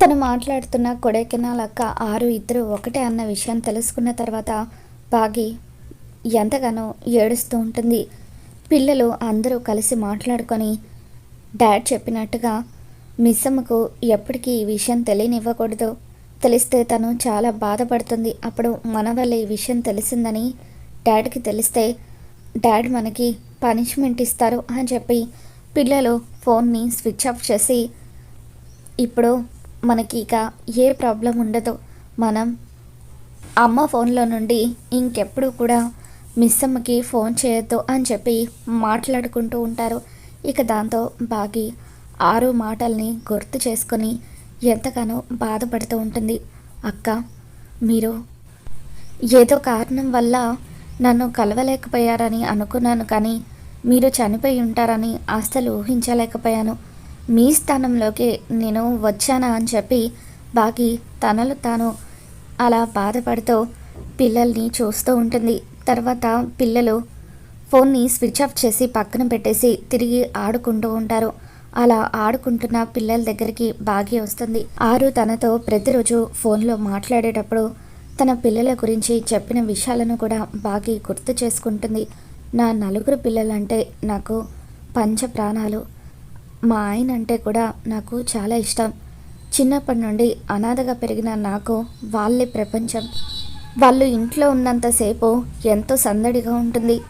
తను మాట్లాడుతున్న కొడైకెనాల్ అక్క ఆరు ఇద్దరు ఒకటే అన్న విషయం తెలుసుకున్న తర్వాత బాగి ఎంతగానో ఏడుస్తూ ఉంటుంది. పిల్లలు అందరూ కలిసి మాట్లాడుకొని డాడ్ చెప్పినట్టుగా మిస్ అమ్మకు ఎప్పటికీ ఈ విషయం తెలియనివ్వకూడదు. తెలిస్తే తను చాలా బాధపడుతుంది. అప్పుడు మన వల్ల ఈ విషయం తెలిసిందని డాడ్కి తెలిస్తే డాడ్ మనకి పనిష్మెంట్ ఇస్తారు అని చెప్పి పిల్లలు ఫోన్ని స్విచ్ ఆఫ్ చేసి ఇప్పుడు మనకి ఇక ఏ ప్రాబ్లం ఉండదు మనం అమ్మ ఫోన్లో నుండి ఇంకెప్పుడు కూడా మిస్ అమ్మకి ఫోన్ చేయొద్దు అని చెప్పి మాట్లాడుకుంటూ ఉంటారు. ఇక దాంతో బాగి ఆరు మాటల్ని గుర్తు చేసుకొని ఎంతగానో బాధపడుతూ ఉంటుంది. అక్క మీరు ఏదో కారణం వల్ల నన్ను కలవలేకపోయారని అనుకున్నాను కానీ మీరు చనిపోయి ఉంటారని అస్సలు ఊహించలేకపోయాను. మీ స్థానంలోకి నేను వచ్చానా అని చెప్పి బాకి తనలు తాను అలా బాధపడుతూ పిల్లల్ని చూస్తూ ఉంటుంది. తర్వాత పిల్లలు ఫోన్ని స్విచ్ ఆఫ్ చేసి పక్కన పెట్టేసి తిరిగి ఆడుకుంటూ ఉంటారు. అలా ఆడుకుంటున్న పిల్లల దగ్గరికి బాగి వస్తుంది. ఆరు తనతో ప్రతిరోజు ఫోన్లో మాట్లాడేటప్పుడు తన పిల్లల గురించి చెప్పిన విషయాలను కూడా బాగి గుర్తు చేసుకుంటుంది. నా నలుగురు పిల్లలంటే నాకు పంచ ప్రాణాలు మా ఆయన అంటే కూడా నాకు చాలా ఇష్టం. చిన్నప్పటి నుండి అనాథగా పెరిగిన నాకు వాళ్ళే ప్రపంచం. వాళ్ళు ఇంట్లో ఉన్నంతసేపు ఎంతో సందడిగా ఉంటుంది.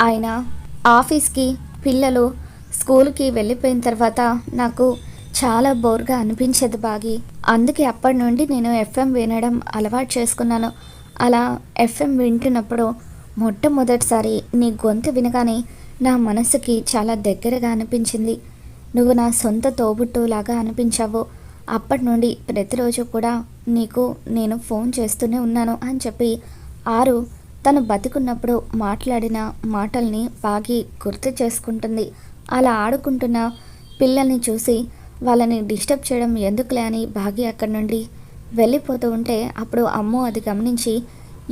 ఆయన ఆఫీస్కి పిల్లలు స్కూల్కి వెళ్ళిపోయిన తర్వాత నాకు చాలా బోర్గా అనిపించేది బాగి. అందుకే అప్పటి నుండి నేను ఎఫ్ఎం వినడం అలవాటు చేసుకున్నాను. అలా ఎఫ్ఎం వింటున్నప్పుడు మొట్టమొదటిసారి నీ గొంతు వినగానే నా మనసుకి చాలా దగ్గరగా అనిపించింది. నువ్వు నా సొంత తోబుట్టులాగా అనిపించావు. అప్పటి నుండి ప్రతిరోజు కూడా నీకు నేను ఫోన్ చేస్తూనే ఉన్నాను అని చెప్పి ఆరు తను బతికున్నప్పుడు మాట్లాడిన మాటల్ని బాగి గుర్తు చేసుకుంటుంది. అలా ఆడుకుంటున్న పిల్లల్ని చూసి వాళ్ళని డిస్టర్బ్ చేయడం ఎందుకులే అని బాగి అక్కడి నుండి వెళ్ళిపోతూ ఉంటే అప్పుడు అమ్మో అది గమనించి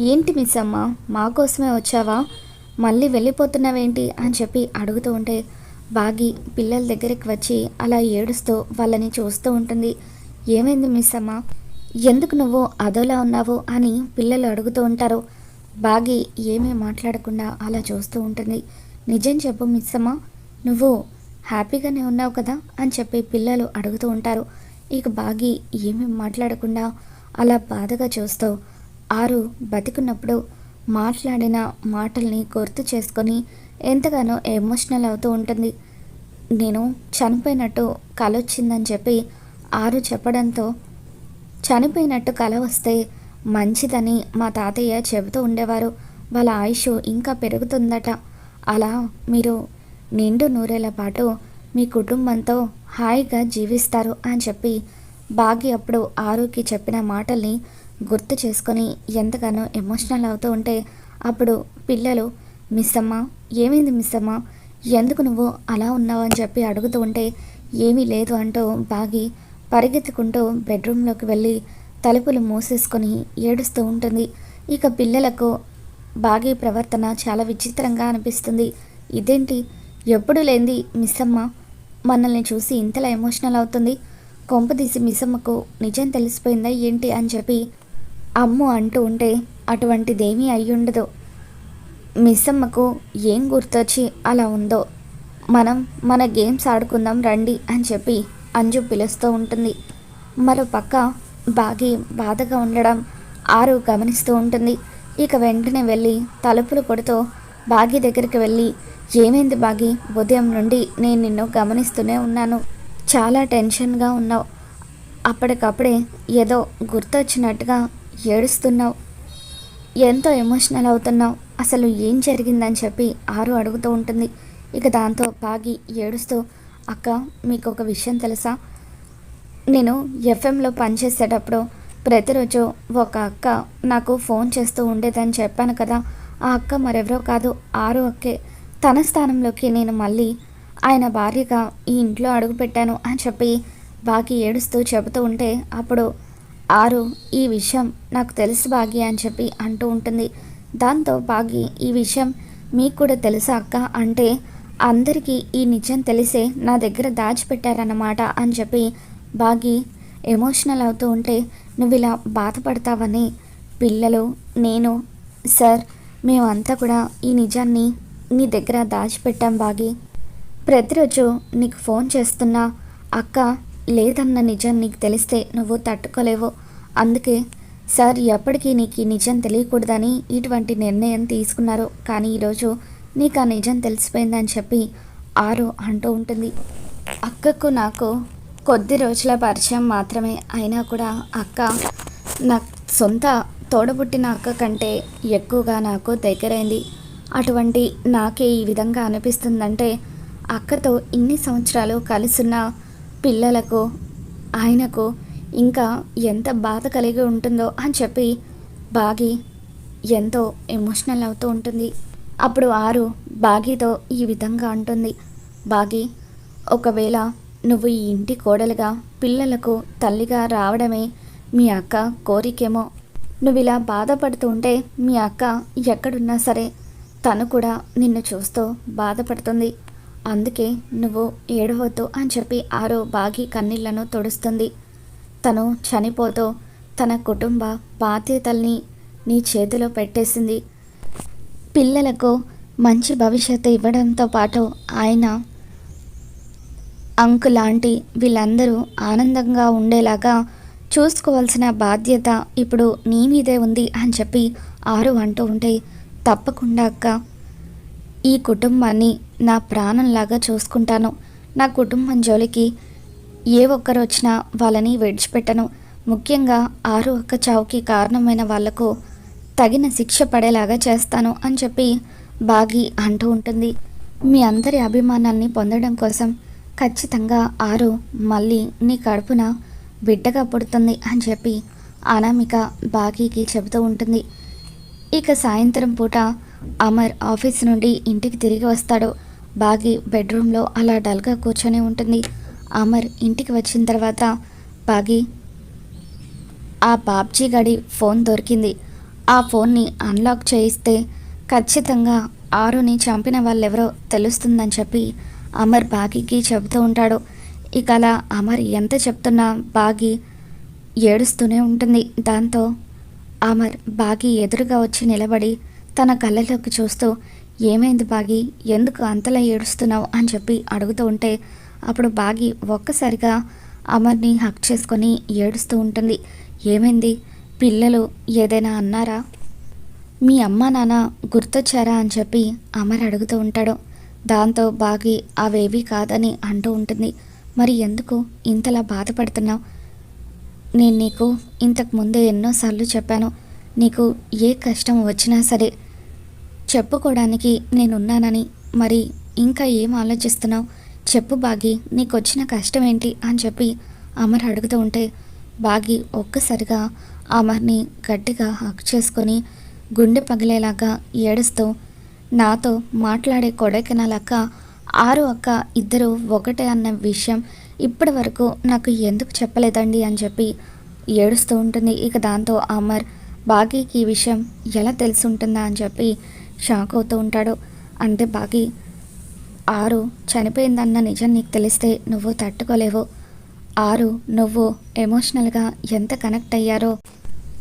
ఏంటి మిస్ అమ్మ మా కోసమే వచ్చావా? మళ్ళీ వెళ్ళిపోతున్నావేంటి? అని చెప్పి అడుగుతూ ఉంటే బాగి పిల్లల దగ్గరికి వచ్చి అలా ఏడుస్తూ వాళ్ళని చూస్తూ ఉంటుంది. ఏమైంది మిస్ అమ్మ ఎందుకు నువ్వు అదోలా ఉన్నావు అని పిల్లలు అడుగుతూ ఉంటారు. బాగి ఏమీ మాట్లాడకుండా అలా చూస్తూ ఉంటుంది. నిజం చెప్పు మిస్ అమ్మ నువ్వు హ్యాపీగానే ఉన్నావు కదా అని చెప్పి పిల్లలు అడుగుతూ ఉంటారు. ఇక బాగి ఏమీ మాట్లాడకుండా అలా బాధగా చూస్తూ ఆరు బతికున్నప్పుడు మాట్లాడిన మాటల్ని గుర్తు చేసుకొని ఎంతగానో ఎమోషనల్ అవుతూ ఉంటుంది. నేను చనిపోయినట్టు కళ వచ్చిందని చెప్పి ఆరు చెప్పడంతో చనిపోయినట్టు కళ వస్తే మంచిదని మా తాతయ్య చెబుతూ ఉండేవారు. వాళ్ళ ఆయుష్ ఇంకా పెరుగుతుందట. అలా మీరు నిండు నూరేళ్ళ పాటు మీ కుటుంబంతో హాయిగా జీవిస్తారు అని చెప్పి బాగి అప్పుడు ఆరుకి చెప్పిన మాటల్ని గుర్తు చేసుకొని ఎంతగానో ఎమోషనల్ అవుతూ ఉంటే అప్పుడు పిల్లలు మిస్ అమ్మ ఏమైంది మిస్ అమ్మ ఎందుకు నువ్వు అలా ఉన్నావు? అని చెప్పి అడుగుతూ ఉంటే ఏమీ లేదు అంటూ బాగి పరిగెత్తుకుంటూ బెడ్రూమ్లోకి వెళ్ళి తలుపులు మూసేసుకొని ఏడుస్తూ ఉంటుంది. ఇక పిల్లలకు బాగి ప్రవర్తన చాలా విచిత్రంగా అనిపిస్తుంది. ఇదేంటి? ఎప్పుడు లేంది మిస్సమ్మ? మనల్ని చూసి ఇంతలా ఎమోషనల్ అవుతుంది? కొంపదీసి మిస్సమ్మకు నిజం తెలిసిపోయిందా ఏంటి? అని చెప్పి అమ్ము అంటూ ఉంటే అటువంటిదేమీ అయ్యుండదు. మిస్సమ్మకు ఏం గుర్తొచ్చి అలా ఉందో? మనం మన గేమ్స్ ఆడుకుందాం రండి అని చెప్పి అంజు పిలుస్తూ ఉంటుంది. మరో పక్క బాగి బాధగా ఉండడం ఆరు గమనిస్తూ ఉంటుంది. ఇక వెంటనే వెళ్ళి తలుపులు కొడుతూ బాగి దగ్గరికి వెళ్ళి ఏమైంది బాగి? ఉదయం నుండి నేను నిన్ను గమనిస్తూనే ఉన్నాను. చాలా టెన్షన్గా ఉన్నావు. అప్పటికప్పుడే ఏదో గుర్తొచ్చినట్టుగా ఏడుస్తున్నావు. ఎంతో ఎమోషనల్ అవుతున్నావు. అసలు ఏం జరిగిందని చెప్పి ఆరు అడుగుతూ ఉంటుంది. ఇక దాంతో బాగి ఏడుస్తూ అక్క మీకు ఒక విషయం తెలుసా? నేను ఎఫ్ఎంలో పనిచేసేటప్పుడు ప్రతిరోజు ఒక అక్క నాకు ఫోన్ చేస్తూ ఉండేదని చెప్పాను కదా. ఆ అక్క మరెవరో కాదు ఆరు అక్కే. తన స్థానంలోకి నేను మళ్ళీ ఆయన భార్యగా ఈ ఇంట్లో అడుగుపెట్టాను అని చెప్పి బాగి ఏడుస్తూ చెబుతూ ఉంటే అప్పుడు ఆరు ఈ విషయం నాకు తెలుసు బాగి అని చెప్పి అంటూ ఉంటుంది. దాంతో బాగి ఈ విషయం మీకు కూడా తెలుసా అక్క? అంటే అందరికీ ఈ నిజం తెలిసే నా దగ్గర దాచిపెట్టారన్నమాట అని చెప్పి బాగి ఎమోషనల్ అవుతూ ఉంటే నువ్వు ఇలా బాధపడతావని పిల్లలు నేను సార్ మేమంతా కూడా ఈ నిజాన్ని నీ దగ్గర దాచిపెట్టాం బాగి. ప్రతిరోజు నీకు ఫోన్ చేస్తున్నా అక్క లేదన్న నిజం నీకు తెలిస్తే నువ్వు తట్టుకోలేవు. అందుకే సార్ ఎప్పటికీ నీకు నిజం తెలియకూడదని ఇటువంటి నిర్ణయం తీసుకున్నారు. కానీ ఈరోజు నీకు ఆ నిజం తెలిసిపోయిందని చెప్పి ఆరు అంటూ ఉంటుంది. అక్కకు నాకు కొద్ది రోజుల పరిచయం మాత్రమే. అయినా కూడా అక్క నా సొంత తోడబుట్టిన అక్క కంటే ఎక్కువగా నాకు దగ్గరైంది. అటువంటి నాకే ఈ విధంగా అనిపిస్తుందంటే అక్కతో ఇన్ని సంవత్సరాలు కలిసున్న పిల్లలకు ఆయనకు ఇంకా ఎంత బాధ కలిగి ఉంటుందో అని చెప్పి బాగి ఎంతో ఎమోషనల్ అవుతూ ఉంటుంది. అప్పుడు ఆరు బాగీతో ఈ విధంగా అంటుంది. బాగి ఒకవేళ నువ్వు ఈ ఇంటి కోడలుగా పిల్లలకు తల్లిగా రావడమే మీ అక్క కోరికేమో. నువ్వు ఇలా బాధపడుతూ ఉంటే మీ అక్క ఎక్కడున్నా సరే తను కూడా నిన్ను చూస్తూ బాధపడుతుంది. అందుకే నువ్వు ఏడవద్దు అని చెప్పి ఆరో బాగి కన్నీళ్ళను తుడుస్తుంది. తను చనిపోతూ తన కుటుంబ బాధ్యతల్ని నీ చేతిలో పెట్టేసింది. పిల్లలకు మంచి భవిష్యత్తు ఇవ్వడంతో పాటు ఆయన అంకు లాంటి వీళ్ళందరూ ఆనందంగా ఉండేలాగా చూసుకోవాల్సిన బాధ్యత ఇప్పుడు నీ మీదే ఉంది అని చెప్పి ఆరు అంటూ ఉంటే తప్పకుండా అక్క. ఈ కుటుంబాన్ని నా ప్రాణంలాగా చూసుకుంటాను. నా కుటుంబం జోలికి ఏ ఒక్కరు వచ్చినా వాళ్ళని విడిచిపెట్టను. ముఖ్యంగా ఆరు ఒక్క చావుకి కారణమైన వాళ్ళకు తగిన శిక్ష పడేలాగా చేస్తాను అని చెప్పి బాగి అంటూ ఉంటుంది. మీ అందరి అభిమానాన్ని పొందడం కోసం ఖచ్చితంగా ఆరు మళ్ళీ నీ కడుపున బిడ్డగా పుడుతుంది అని చెప్పి అనామిక బాగీకి చెబుతూ ఉంటుంది. ఇక సాయంత్రం పూట అమర్ ఆఫీస్ నుండి ఇంటికి తిరిగి వస్తాడు. బాగి బెడ్రూమ్లో అలా డల్గా కూర్చొని ఉంటుంది. అమర్ ఇంటికి వచ్చిన తర్వాత బాగి ఆ బాబ్జీ గడి ఫోన్ దొరికింది. ఆ ఫోన్ని అన్లాక్ చేయిస్తే ఖచ్చితంగా ఆరుని చంపిన వాళ్ళెవరో తెలుస్తుందని చెప్పి అమర్ బాగీకి చెబుతూ ఉంటాడు. ఇక అలా అమర్ ఎంత చెప్తున్నా బాగి ఏడుస్తూనే ఉంటుంది. దాంతో అమర్ బాగి ఎదురుగా వచ్చి నిలబడి తన కళ్ళలోకి చూస్తూ ఏమైంది బాగి? ఎందుకు అంతలా ఏడుస్తున్నావు? అని చెప్పి అడుగుతూ ఉంటే అప్పుడు బాగి ఒక్కసారిగా అమర్ని హక్ చేసుకొని ఏడుస్తూ ఉంటుంది. ఏమైంది? పిల్లలు ఏదైనా అన్నారా? మీ అమ్మ నాన్న గుర్తొచ్చారా అని చెప్పి అమర్ అడుగుతూ ఉంటాడు. దాంతో బాగి అవేవి కాదని అంటూ ఉంటుంది. మరి ఎందుకు ఇంతలా బాధపడుతున్నావు? నేను నీకు ఇంతకు ముందే ఎన్నోసార్లు చెప్పాను. నీకు ఏ కష్టం వచ్చినా సరే చెప్పుకోవడానికి నేనున్నానని. మరి ఇంకా ఏం ఆలోచిస్తున్నావు? చెప్పు బాగి నీకు వచ్చిన కష్టం ఏంటి అని చెప్పి అమర్ అడుగుతూ ఉంటే బాగి ఒక్కసారిగా అమర్ని గట్టిగా హక్ చేసుకొని గుండె పగిలేలాగా ఏడుస్తూ నాతో మాట్లాడే కొడైకెనాలక్క ఆరు అక్క ఇద్దరు ఒకటే అన్న విషయం ఇప్పటి వరకు నాకు ఎందుకు చెప్పలేదండి అని చెప్పి ఏడుస్తూ ఉంటుంది. ఇక దాంతో అమర్ బాగీకి ఈ విషయం ఎలా తెలిసి ఉంటుందా అని చెప్పి షాక్ అవుతూ ఉంటాడు. అంటే బాగి ఆరు చనిపోయిందన్న నిజం నీకు తెలిస్తే నువ్వు తట్టుకోలేవు. ఆరు నువ్వు ఎమోషనల్గా ఎంత కనెక్ట్ అయ్యారో.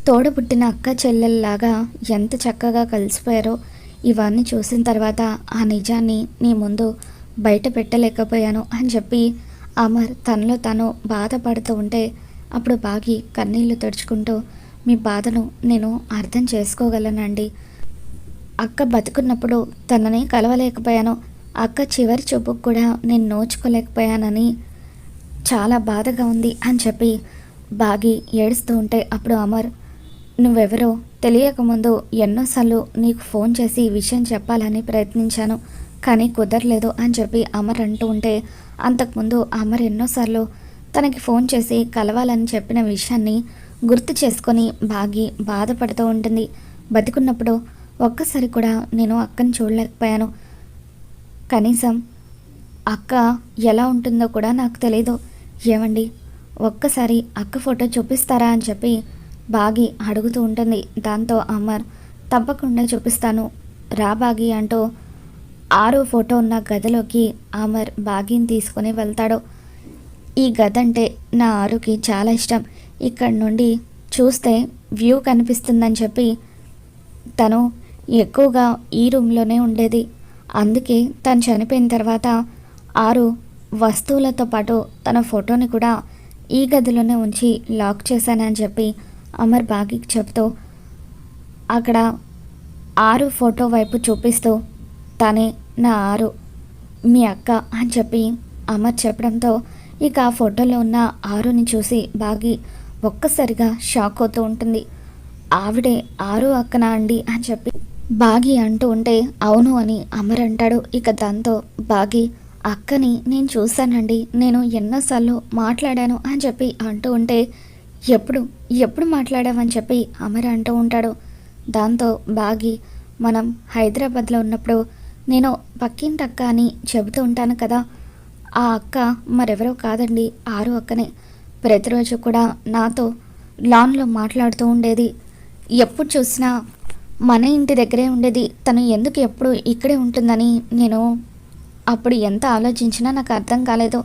తోడబుట్టిన అక్క చెల్లెల్లాగా ఎంత చక్కగా కలిసిపోయారో. ఇవన్నీ చూసిన తర్వాత ఆ నిజాన్ని నీ ముందు బయట పెట్టలేకపోయాను అని చెప్పి అమర్ తనలో తను బాధపడుతూ ఉంటే అప్పుడు బాగి కన్నీళ్ళు తడుచుకుంటూ మీ బాధను నేను అర్థం చేసుకోగలనండి. అక్క బతుకున్నప్పుడు తనని కలవలేకపోయాను. అక్క చివరి చూపుకు కూడా నేను నోచుకోలేకపోయానని చాలా బాధగా ఉంది అని చెప్పి బాగి ఏడుస్తూ ఉంటే అప్పుడు అమర్ నువ్వెవరో తెలియకముందు ఎన్నోసార్లు నీకు ఫోన్ చేసి ఈ విషయం చెప్పాలని ప్రయత్నించాను కానీ కుదరలేదు అని చెప్పి అమర్ అంటూ ఉంటే అంతకుముందు అమర్ ఎన్నోసార్లు తనకి ఫోన్ చేసి కలవాలని చెప్పిన విషయాన్ని గుర్తు చేసుకొని బాగి బాధపడుతూ ఉంటుంది. బతికున్నప్పుడు ఒక్కసారి కూడా నేను అక్కని చూడలేకపోయాను. కనీసం అక్క ఎలా ఉంటుందో కూడా నాకు తెలియదు ఏమండి? ఒక్కసారి అక్క ఫోటో చూపిస్తారా అని చెప్పి బాగి అడుగుతూ ఉంటుంది. దాంతో అమర్ తప్పకుండా చూపిస్తాను. రా బాగి అంటూ ఆరో ఫోటో ఉన్న గదిలోకి అమర్ బాగిని తీసుకుని వెళ్తాడు. ఈ గది అంటే నా ఆరుకి చాలా ఇష్టం. ఇక్కడ నుండి చూస్తే వ్యూ కనిపిస్తుందని చెప్పి తను ఎక్కువగా ఈ రూమ్లోనే ఉండేది. అందుకే తను చనిపోయిన తర్వాత ఆరు వస్తువులతో పాటు తన ఫోటోని కూడా ఈ గదిలోనే ఉంచి లాక్ చేశానని చెప్పి అమర్ బాగికి చెప్తూ అక్కడ ఆరు ఫోటో వైపు చూపిస్తూ తనే నా ఆరు మీ అక్క అని చెప్పి అమర్ చెప్పడంతో ఇక ఆ ఫోటోలో ఉన్న ఆరుని చూసి బాగి ఒక్కసారిగా షాక్ అవుతూ ఉంటుంది. ఆవిడే ఆరు అక్కనా అండి అని చెప్పి బాగి అంటూ ఉంటే అవును అని అమర్ అంటాడు. ఇక దాంతో బాగి అక్కని నేను చూశానండి. నేను ఎన్నోసార్లు మాట్లాడాను అని చెప్పి అంటూ ఉంటే ఎప్పుడు ఎప్పుడు మాట్లాడావని చెప్పి అమర్ అంటూ ఉంటాడు. దాంతో బాగి మనం హైదరాబాద్లో ఉన్నప్పుడు నేను పక్కింటి అక్క అని చెబుతూ ఉంటాను కదా. ఆ అక్క మరెవరో కాదండి ఆరు అక్కనే. ప్రతిరోజు కూడా నాతో లాన్లో మాట్లాడుతూ ఉండేది. ఎప్పుడు చూసినా మన ఇంటి దగ్గరే ఉండేది. తను ఎందుకు ఎప్పుడు ఇక్కడే ఉంటుందని నేను అప్పుడు ఎంత ఆలోచించినా నాకు అర్థం కాలేదు.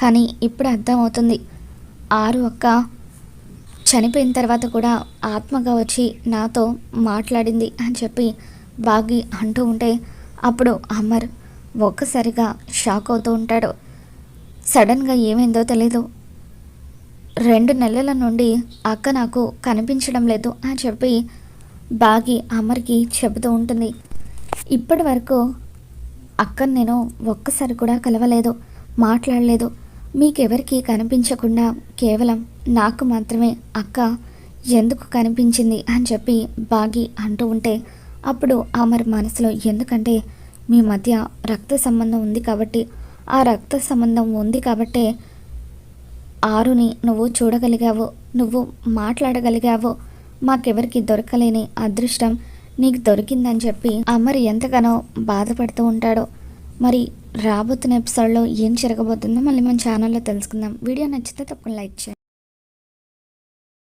కానీ ఇప్పుడు అర్థమవుతుంది ఆరు అక్క చనిపోయిన తర్వాత కూడా ఆత్మగా వచ్చి నాతో మాట్లాడింది అని చెప్పి బాగి అంటూ ఉంటే అప్పుడు అమర్ ఒక్కసారిగా షాక్ అవుతూ ఉంటాడు. సడన్గా ఏమైందో తెలీదు. రెండు నెలల నుండి అక్క నాకు కనిపించడం లేదు అని చెప్పి బాగి అమర్కి చెబుతూ ఉంటుంది. ఇప్పటి వరకు అక్కను నేను ఒక్కసారి కూడా కలవలేదు మాట్లాడలేదు. మీకెవరికి కనిపించకుండా కేవలం నాకు మాత్రమే అక్క ఎందుకు కనిపించింది అని చెప్పి బాగి అంటూ ఉంటే అప్పుడు అమర్ మనసులో ఎందుకంటే మీ మధ్య రక్త సంబంధం ఉంది కాబట్టి ఆ రక్త సంబంధం ఉంది కాబట్టే ఆరుని నువ్వు చూడగలిగావు నువ్వు మాట్లాడగలిగావు మాకెవరికి దొరకలేని అదృష్టం నీకు దొరికిందని చెప్పి అమర్ ఎంతగానో బాధపడుతూ ఉంటాడో. మరి రాబోతున్న ఎపిసోడ్లో ఏం జరగబోతుందో మళ్ళీ మన ఛానల్లో తెలుసుకుందాం. వీడియో నచ్చితే తప్పకుండా లైక్ చేయండి.